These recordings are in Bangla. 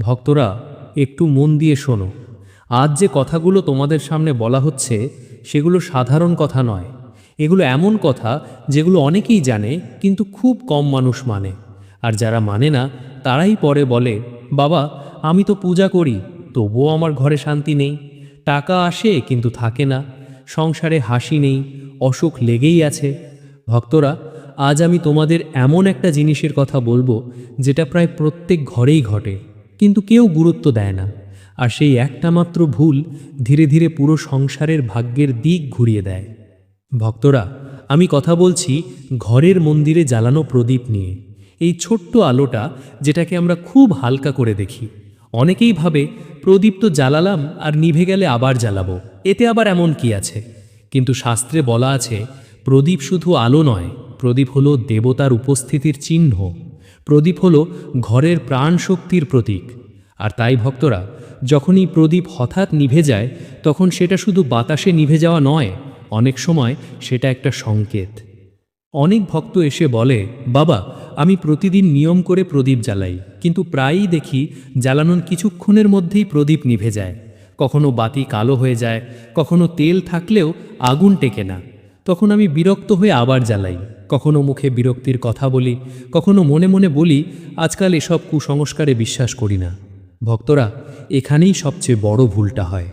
ভক্তরা, একটু মন দিয়ে শোনো। আজ যে কথাগুলো তোমাদের সামনে বলা হচ্ছে, সেগুলো সাধারণ কথা নয়। এগুলো এমন কথা যেগুলো অনেকেই জানে, কিন্তু খুব কম মানুষ মানে। আর যারা মানে না, তারাই পরে বলে, বাবা, আমি তো পূজা করি, তবুও আমার ঘরে শান্তি নেই। টাকা আসে, কিন্তু থাকে না। সংসারে হাসি নেই, অসুখ লেগেই আছে। ভক্তরা, আজ আমি তোমাদের এমন একটা জিনিসের কথা বলব, যেটা প্রায় প্রত্যেক ঘরেই ঘটে। কিন্তু কেউ গুরুত্ব দেয় না। আর সেই একটা মাত্র ভুল ধীরে ধীরে পুরো সংসারের ভাগ্যের দিক ঘুরিয়ে দেয়। ভক্তরা, আমি কথা বলছি ঘরের মন্দিরে জ্বালানো প্রদীপ নিয়ে। এই ছোট্ট আলোটা যেটাকে আমরা খুব হালকা করে দেখি। অনেকেই ভাবে, প্রদীপ তো জ্বালালাম আর নিভে গেলে আবার জ্বালাবো। এতে আবার এমন কি আছে? কিন্তু শাস্ত্রে বলা আছে, প্রদীপ শুধু আলো নয়, প্রদীপ হলো দেবতার উপস্থিতির চিহ্ন। প্রদীপ হল ঘরের প্রাণ শক্তির প্রতীক। আর তাই ভক্তরা, যখনই প্রদীপ হঠাৎ নিভে যায়, তখন সেটা শুধু বাতাসে নিভে যাওয়া নয়, অনেক সময় সেটা একটা সংকেত। অনেক ভক্ত এসে বলে, বাবা, আমি প্রতিদিন নিয়ম করে প্রদীপ জ্বালাই, কিন্তু প্রায়ই দেখি জ্বালানোর কিছুক্ষণের মধ্যেই প্রদীপ নিভে যায়। কখনো বাতি কালো হয়ে যায়, কখনো তেল থাকলেও আগুন টেকে না। তখন আমি বিরক্ত হয়ে আবার জ্বালাই। কখনো মুখে বিরক্তির কথা বলি, কখনো মনে মনে বলি, আজকাল এসব কুসংস্কারে বিশ্বাস করি না। ভক্তরা, এখানেই সবচেয়ে বড় ভুলটা হয়।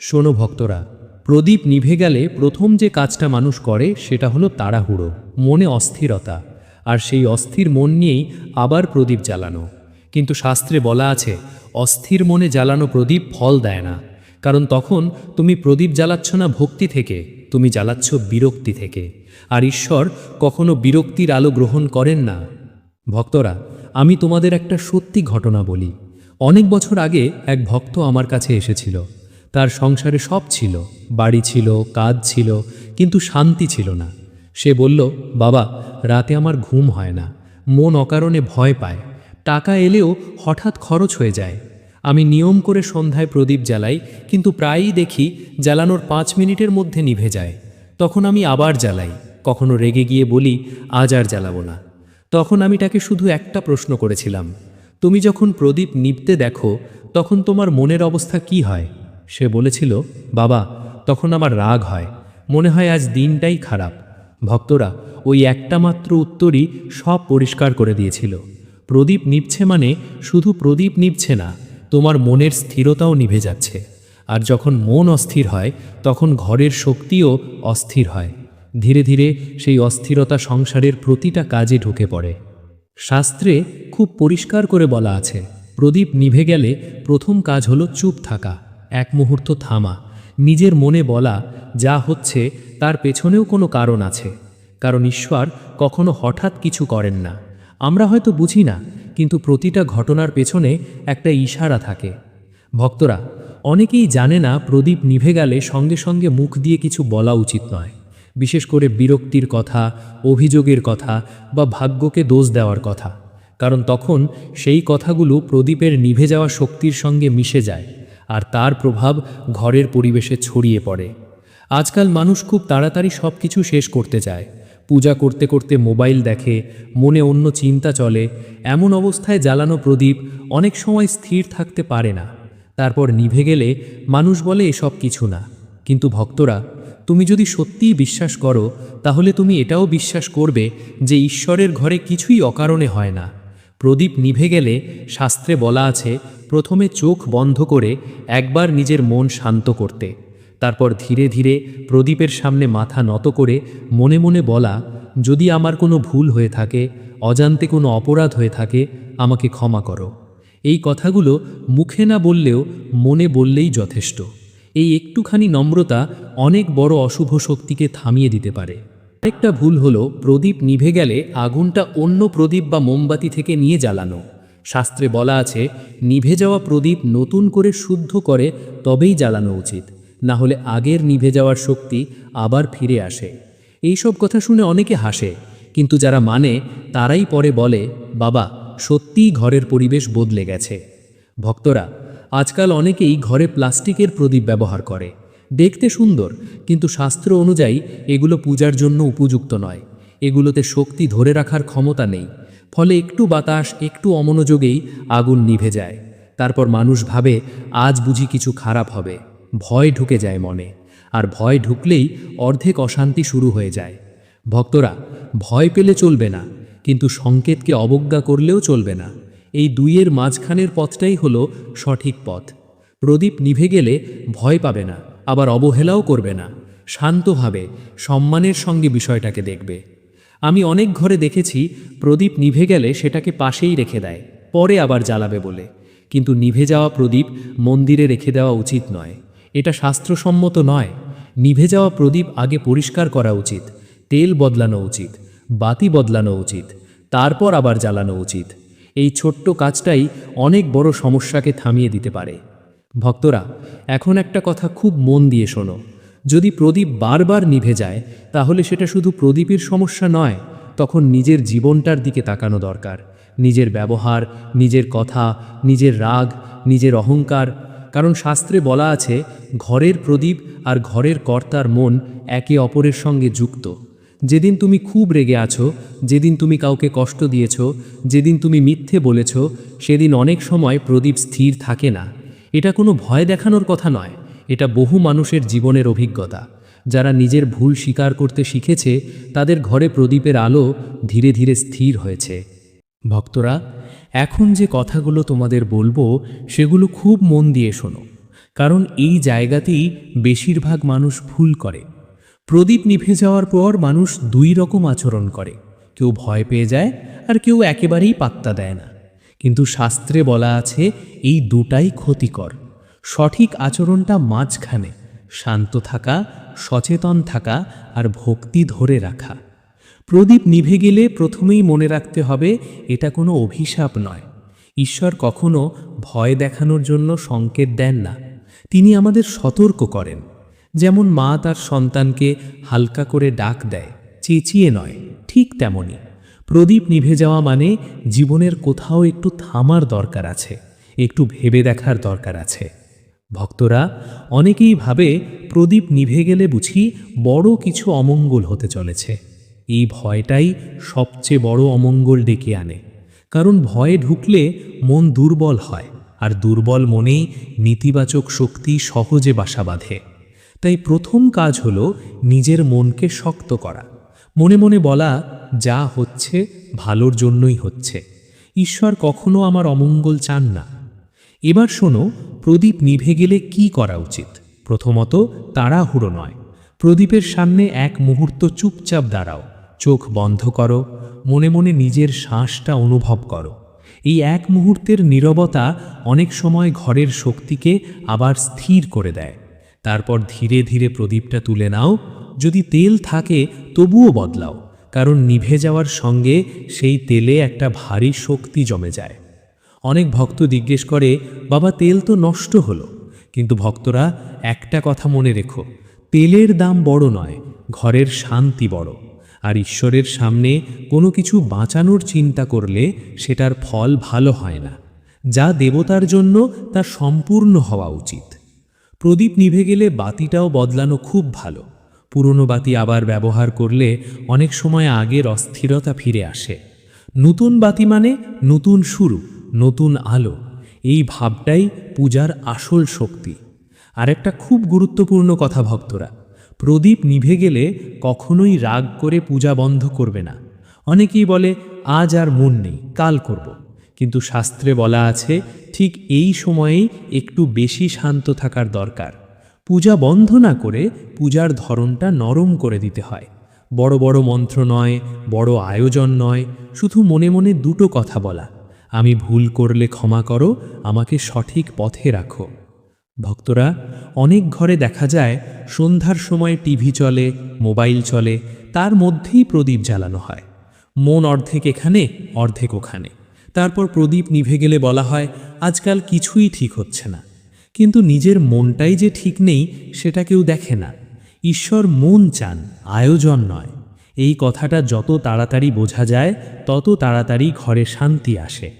শোনো ভক্তরা, প্রদীপ নিভে গেলে প্রথম যে কাজটা মানুষ করে সেটা হলো তাড়াহুড়ো, মনে অস্থিরতা, আর সেই অস্থির মন নিয়েই আবার প্রদীপ জ্বালানো। কিন্তু শাস্ত্রে বলা আছে, অস্থির মনে জ্বালানো প্রদীপ ফল দেয় না। কারণ তখন তুমি প্রদীপ জ্বালাচ্ছ না ভক্তি থেকে, তুমি জ্বালাচ্ছ বিরক্তি থেকে। আর ঈশ্বর কখনো বিরক্তির আলো গ্রহণ করেন না। ভক্তরা, আমি তোমাদের একটা সত্যি ঘটনা বলি। অনেক বছর আগে এক ভক্ত আমার কাছে এসেছিল। তার সংসারে সব ছিল। বাড়ি ছিল, কাজ ছিল, কিন্তু শান্তি ছিল না। সে বলল, বাবা, রাতে আমার ঘুম হয় না। মন অকারণে ভয় পায়। টাকা এলেও হঠাৎ খরচ হয়ে যায়। আমি নিয়ম করে সন্ধ্যায় প্রদীপ জ্বালাই, কিন্তু প্রায়ই দেখি জ্বালানোর পাঁচ মিনিটের মধ্যে নিভে যায়। তখন আমি আবার জ্বালাই। কখনো রেগে গিয়ে বলি, আজ আর জ্বালাবো না। তখন আমি তাকে শুধু একটা প্রশ্ন করেছিলাম, তুমি যখন প্রদীপ নিপতে দেখো, তখন তোমার মনের অবস্থা কি হয়? সে বলেছিল, বাবা, তখন আমার রাগ হয়। মনে হয় আজ দিনটাই খারাপ। ভক্তরা, ওই একটা মাত্র উত্তরই সব পরিষ্কার করে দিয়েছিল। প্রদীপ নিভছে মানে শুধু প্রদীপ নিভছে না, তোমার মনের স্থিরতাও নিভে যাচ্ছে। আর যখন মন অস্থির হয়, তখন ঘরের শক্তিও অস্থির হয়। ধীরে ধীরে সেই অস্থিরতা সংসারের প্রতিটা কাজে ঢুকে পড়ে। শাস্ত্রে খুব পরিষ্কার করে বলা আছে, প্রদীপ নিভে গেলে প্রথম কাজ হলো চুপ থাকা, এক মুহূর্ত থামা, নিজের মনে বলা যা হচ্ছে তার পেছনেও কোনো কারণ আছে, কারণ ঈশ্বর কখনো হঠাৎ কিছু করেন না। আমরা হয়তো বুঝি না, কিন্তু প্রতিটা ঘটনার পেছনে একটা ইশারা থাকে। ভক্তরা, অনেকেই জানে না প্রদীপ নিভে গেলে সঙ্গে সঙ্গে মুখ দিয়ে কিছু বলা উচিত নয়। বিশেষ করে বিরক্তির কথা, অভিযোগের কথা বা ভাগ্যকে দোষ দেওয়ার কথা। কারণ তখন সেই কথাগুলো প্রদীপের নিভে যাওয়া শক্তির সঙ্গে মিশে যায় আর তার প্রভাব ঘরের পরিবেশে ছড়িয়ে পড়ে। আজকাল মানুষ খুব তাড়াতাড়ি সব কিছু শেষ করতে চায়। পূজা করতে করতে মোবাইল দেখে, মনে অন্য চিন্তা চলে, এমন অবস্থায় জ্বালানো প্রদীপ অনেক সময় স্থির থাকতে পারে না। তারপর নিভে গেলে মানুষ বলে এসব কিছু না। কিন্তু ভক্তরা তুমি যদি সত্যিই বিশ্বাস করো, তাহলে তুমি এটাও বিশ্বাস করবে যে ঈশ্বরের ঘরে কিছুই অকারণে হয় না। প্রদীপ নিভে গেলে শাস্ত্রে বলা আছে, প্রথমে চোখ বন্ধ করে একবার নিজের মন শান্ত করতে। তারপর ধীরে ধীরে প্রদীপের সামনে মাথা নত করে মনে মনে বলা, যদি আমার কোনো ভুল হয়ে থাকে, অজান্তে কোনো অপরাধ হয়ে থাকে, আমাকে ক্ষমা করো। এই কথাগুলো মুখে না বললেও মনে বললেই যথেষ্ট। এই একটুখানি নম্রতা অনেক বড় অশুভ শক্তিকে থামিয়ে দিতে পারে। আরেকটা ভুল হলো, প্রদীপ নিভে গেলে আগুনটা অন্য প্রদীপ বা মোমবাতি থেকে নিয়ে জ্বালানো। শাস্ত্রে বলা আছে, নিভে যাওয়া প্রদীপ নতুন করে শুদ্ধ করে তবেই জ্বালানো উচিত, না হলে আগের নিভে যাওয়ার শক্তি আবার ফিরে আসে। এইসব কথা শুনে অনেকে হাসে, কিন্তু যারা মানে তারাই পরে বলে, বাবা, সত্যিই ঘরের পরিবেশ বদলে গেছে। ভক্তরা আজকাল অনেকেই ঘরে প্লাস্টিকের প্রদীপ ব্যবহার করে। দেখতে সুন্দর, কিন্তু শাস্ত্র অনুযায়ী এগুলো পূজার জন্য উপযুক্ত নয়। এগুলোতে শক্তি ধরে রাখার ক্ষমতা নেই। ফলে একটু বাতাস, একটু অমনোযোগেই আগুন নিভে যায়। তারপর মানুষ ভাবে, আজ বুঝি কিছু খারাপ হবে। ভয় ঢুকে যায় মনে। আর ভয় ঢুকলেই অর্ধেক অশান্তি শুরু হয়ে যায়। ভক্তরা, ভয় পেলে চলবে না, কিন্তু সংকেতকে অবজ্ঞা করলেও চলবে না। এই দুইয়ের মাঝখানের পথটাই হলো সঠিক পথ। প্রদীপ নিভে গেলে ভয় পাবে না, আবার অবহেলাও করবে না। শান্তভাবে, সম্মানের সঙ্গে বিষয়টাকে দেখবে। আমি অনেক ঘরে দেখেছি, প্রদীপ নিভে গেলে সেটাকে পাশেই রেখে দেয়, পরে আবার জ্বালাবে বলে। কিন্তু নিভে যাওয়া প্রদীপ মন্দিরে রেখে দেওয়া উচিত নয়। এটা শাস্ত্রসম্মত নয়। নিভে যাওয়া প্রদীপ আগে পরিষ্কার করা উচিত, তেল বদলানো উচিত, বাতি বদলানো উচিত, তারপর আবার জ্বালানো উচিত। এই ছোট্ট কাজটাই অনেক বড় সমস্যাকে থামিয়ে দিতে পারে। ভক্তরা, এখন একটা কথা খুব মন দিয়ে শোনো। যদি প্রদীপ বারবার নিভে যায়, তাহলে সেটা শুধু প্রদীপের সমস্যা নয়, তখন নিজের জীবনটার দিকে তাকানো দরকার। নিজের ব্যবহার, নিজের কথা, নিজের রাগ, নিজের অহংকার, কারণ শাস্ত্রে বলা আছে, ঘরের প্রদীপ আর ঘরের কর্তার মন একে অপরের সঙ্গে যুক্ত। যেদিন তুমি খুব রেগে আছো, যেদিন তুমি কাউকে কষ্ট দিয়েছ, যেদিন তুমি মিথ্যে বলেছ, সেদিন অনেক সময় প্রদীপ স্থির থাকে না। এটা কোনো ভয় দেখানোর কথা নয়, এটা বহু মানুষের জীবনের অভিজ্ঞতা। যারা নিজের ভুল স্বীকার করতে শিখেছে, তাদের ঘরে প্রদীপের আলো ধীরে ধীরে স্থির হয়েছে। ভক্তরা, এখন যে কথাগুলো তোমাদের বলব, সেগুলো খুব মন দিয়ে শোনো, কারণ এই জায়গাতেই বেশিরভাগ মানুষ ভুল করে। প্রদীপ নিভে যাওয়ার পর মানুষ দুই রকম আচরণ করে। কেউ ভয় পেয়ে যায় আর কেউ একেবারেই পাত্তা দেয় না। কিন্তু শাস্ত্রে বলা আছে, এই দুটাই ক্ষতিকর। সঠিক আচরণটা মাঝখানে, শান্ত থাকা, সচেতন থাকা আর ভক্তি ধরে রাখা। প্রদীপ নিভে গেলে প্রথমেই মনে রাখতে হবে, এটা কোনো অভিশাপ নয়। ঈশ্বর কখনো ভয় দেখানোর জন্য সংকেত দেন না। তিনি আমাদের সতর্ক করেন। যেমন মা তার সন্তানকে হালকা করে ডাক দেয়, চেঁচিয়ে নয়, ঠিক তেমনি। প্রদীপ নিভে যাওয়া মানে জীবনের কোথাও একটু থামার দরকার আছে, একটু ভেবে দেখার দরকার আছে। ভক্তরা অনেকেই ভাবে প্রদীপ নিভে গেলে বুঝি বড় কিছু অমঙ্গল হতে চলেছে। এই ভয়টাই সবচেয়ে বড় অমঙ্গল ডেকে আনে। কারণ ভয়ে ঢুকলে মন দুর্বল হয়, আর দুর্বল মনেই নেতিবাচক শক্তি সহজে বাসা বাঁধে। তাই প্রথম কাজ হলো নিজের মনকে শক্ত করা। মনে মনে বলা, যা হচ্ছে, ভালোর জন্যই হচ্ছে। ঈশ্বর কখনো আমার অমঙ্গল চান না। এবার শোনো, প্রদীপ নিভে গেলে কি করা উচিত? প্রথমত, তাড়াহুড়ো নয়। প্রদীপের সামনে এক মুহূর্ত চুপচাপ দাঁড়াও। চোখ বন্ধ করো। মনে মনে নিজের শ্বাসটা অনুভব করো। এই এক মুহূর্তের নীরবতা অনেক সময় ঘরের শক্তিকে আবার স্থির করে দেয়। তারপর ধীরে ধীরে প্রদীপটা তুলে নাও। যদি তেল থাকে, তবুও বদলাও, কারণ নিভে যাওয়ার সঙ্গে সেই তেলে একটা ভারী শক্তি জমে যায়। অনেক ভক্ত জিজ্ঞেস করে, বাবা, তেল তো নষ্ট হলো। কিন্তু ভক্তরা, একটা কথা মনে রেখো, তেলের দাম বড় নয়, ঘরের শান্তি বড়। আর ঈশ্বরের সামনে কোনো কিছু বাঁচানোর চিন্তা করলে সেটার ফল ভালো হয় না। যা দেবতার জন্য তা সম্পূর্ণ হওয়া উচিত। প্রদীপ নিভে গেলে বাতিটাও বদলানো খুব ভালো। পুরনো বাতি আবার ব্যবহার করলে অনেক সময় আগের অস্থিরতা ফিরে আসে। নতুন বাতি মানে নতুন শুরু, নতুন আলো। এই ভাবটাই পূজার আসল শক্তি। আরেকটা খুব গুরুত্বপূর্ণ কথা ভক্তরা, প্রদীপ নিভে গেলে কখনোই রাগ করে পূজা বন্ধ করবে না। অনেকেই বলে, আজ আর মন নেই, কাল করব। কিন্তু শাস্ত্রে বলা আছে, ঠিক এই সময়েই একটু বেশি শান্ত থাকার দরকার। পূজা বন্ধ না করে পূজার ধরনটা নরম করে দিতে হয়। বড় বড় মন্ত্র নয়, বড় আয়োজন নয়, শুধু মনে মনে দুটো কথা বলা। আমি ভুল করলে ক্ষমা করো, আমাকে সঠিক পথে রাখো। ভক্তরা, অনেক ঘরে দেখা যায়, সন্ধ্যার সময় টিভি চলে, মোবাইল চলে, তার মধ্যেই প্রদীপ জ্বালানো হয়। মন অর্ধেক এখানে, অর্ধেক ওখানে। তারপর প্রদীপ নিভে গেলে বলা হয়, আজকাল কিছুই ঠিক হচ্ছে না। কিন্তু নিজের মনটাই যে ঠিক নেই, সেটা কেউ দেখে না। ঈশ্বর মন চান, আয়োজন নয়। এই কথাটা যত তাড়াতাড়ি বোঝা যায়, তত তাড়াতাড়ি ঘরে শান্তি আসে।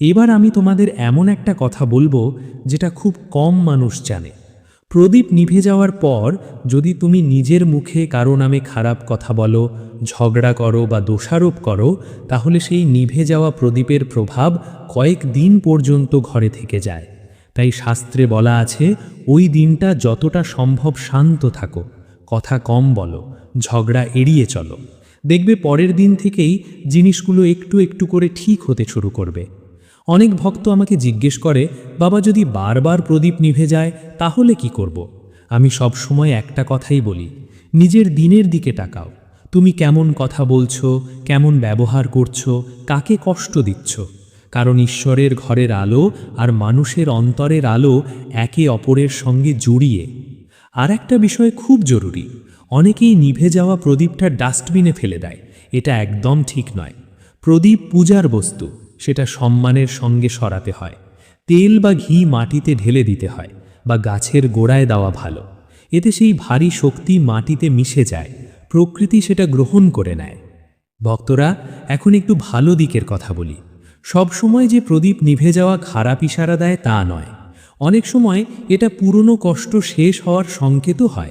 এবার আমি তোমাদের এমন একটা কথা বলব, যেটা খুব কম মানুষ জানে। প্রদীপ নিভে যাওয়ার পর যদি তুমি নিজের মুখে কারও নামে খারাপ কথা বলো, ঝগড়া করো বা দোষারোপ করো, তাহলে সেই নিভে যাওয়া প্রদীপের প্রভাব কয়েক দিন পর্যন্ত ঘরে থেকে যায়। তাই শাস্ত্রে বলা আছে, ওই দিনটা যতটা সম্ভব শান্ত থাকো, কথা কম বলো, ঝগড়া এড়িয়ে চলো। দেখবে পরের দিন থেকেই জিনিসগুলো একটু একটু করে ঠিক হতে শুরু করবে। অনেক ভক্ত আমাকে জিজ্ঞেস করে, বাবা, যদি বারবার প্রদীপ নিভে যায়, তাহলে কি করব। আমি সব সময় একটা কথাই বলি, নিজের দিনের দিকে তাকাও। তুমি কেমন কথা বলছো, কেমন ব্যবহার করছ, কাকে কষ্ট দিচ্ছ? কারণ ঈশ্বরের ঘরের আলো আর মানুষের অন্তরের আলো একে অপরের সঙ্গে জড়িয়ে। আর একটা বিষয় খুব জরুরি, অনেকেই নিভে যাওয়া প্রদীপটা ডাস্টবিনে ফেলে দেয়, এটা একদম ঠিক নয়। প্রদীপ পূজার বস্তু সেটা সম্মানের সঙ্গে সরাতে হয়। তেল বা ঘি মাটিতে ঢেলে দিতে হয় বা গাছের গোড়ায় দেওয়া ভালো। এতে সেই ভারী শক্তি মাটিতে মিশে যায়। প্রকৃতি সেটা গ্রহণ করে নেয়। ভক্তরা, এখন একটু ভালো দিকের কথা বলি। সব সময় যে প্রদীপ নিভে যাওয়া খারাপ ইশারা দেয় তা নয়। অনেক সময় এটা পুরনো কষ্ট শেষ হওয়ার সংকেতও হয়।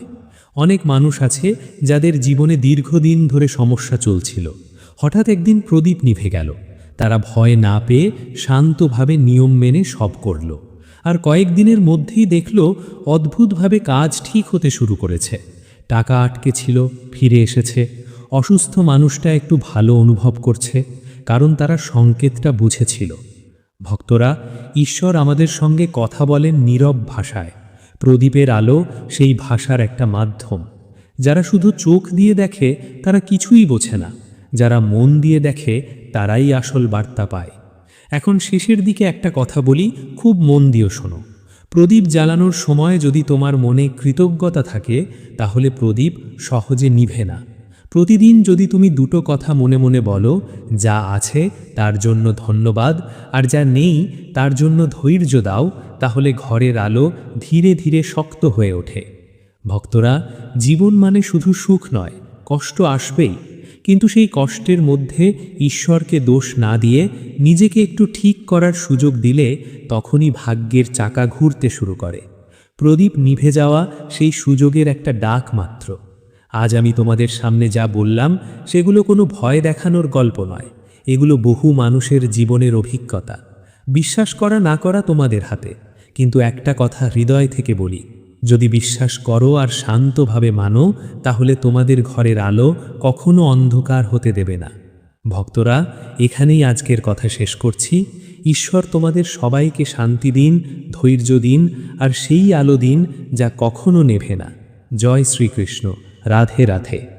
অনেক মানুষ আছে যাদের জীবনে দীর্ঘদিন ধরে সমস্যা চলছিল। হঠাৎ একদিন প্রদীপ নিভে গেল। তারা ভয় না পেয়ে শান্তভাবে নিয়ম মেনে সব করল। আর কয়েকদিনের মধ্যেই দেখল অদ্ভুতভাবে কাজ ঠিক হতে শুরু করেছে। টাকা আটকে ছিল, ফিরে এসেছে। অসুস্থ মানুষটা একটু ভালো অনুভব করছে, কারণ তারা সংকেতটা বুঝেছিল। ভক্তরা, ঈশ্বর আমাদের সঙ্গে কথা বলেন নীরব ভাষায়। প্রদীপের আলো সেই ভাষার একটা মাধ্যম। যারা শুধু চোখ দিয়ে দেখে, তারা কিছুই বোঝে না। যারা মন দিয়ে দেখে, তারাই আসল বার্তা পায়। এখন শেষের দিকে একটা কথা বলি, খুব মন দিয়ে শোনো। প্রদীপ জ্বালানোর সময় যদি তোমার মনে কৃতজ্ঞতা থাকে, তাহলে প্রদীপ সহজে নিভে না। প্রতিদিন যদি তুমি দুটো কথা মনে মনে বলো, যা আছে তার জন্য ধন্যবাদ, আর যা নেই তার জন্য ধৈর্য দাও, তাহলে ঘরের আলো ধীরে ধীরে শক্ত হয়ে ওঠে। ভক্তরা, জীবন মানে শুধু সুখ নয়, কষ্ট আসবেই। কিন্তু সেই কষ্টের মধ্যে ঈশ্বরকে দোষ না দিয়ে নিজেকে একটু ঠিক করার সুযোগ দিলে তখনই ভাগ্যের চাকা ঘুরতে শুরু করে। প্রদীপ নিভে যাওয়া সেই সুযোগের একটা ডাক মাত্র। আজ আমি তোমাদের সামনে যা বললাম, সেগুলো কোনো ভয় দেখানোর গল্প নয়। এগুলো বহু মানুষের জীবনের অভিজ্ঞতা। বিশ্বাস করা না করা তোমাদের হাতে। কিন্তু একটা কথা হৃদয় থেকে বলি যদি বিশ্বাস করো আর শান্তভাবে মানো, তাহলে তোমাদের ঘরের আলো কখনো অন্ধকার হতে দেবে না। ভক্তরা, এখানেই আজকের কথা শেষ করছি। ঈশ্বর তোমাদের সবাইকে শান্তি দিন, ধৈর্য দিন, আর সেই আলো দিন যা কখনো নেভে না। জয় শ্রীকৃষ্ণ। রাধে রাধে।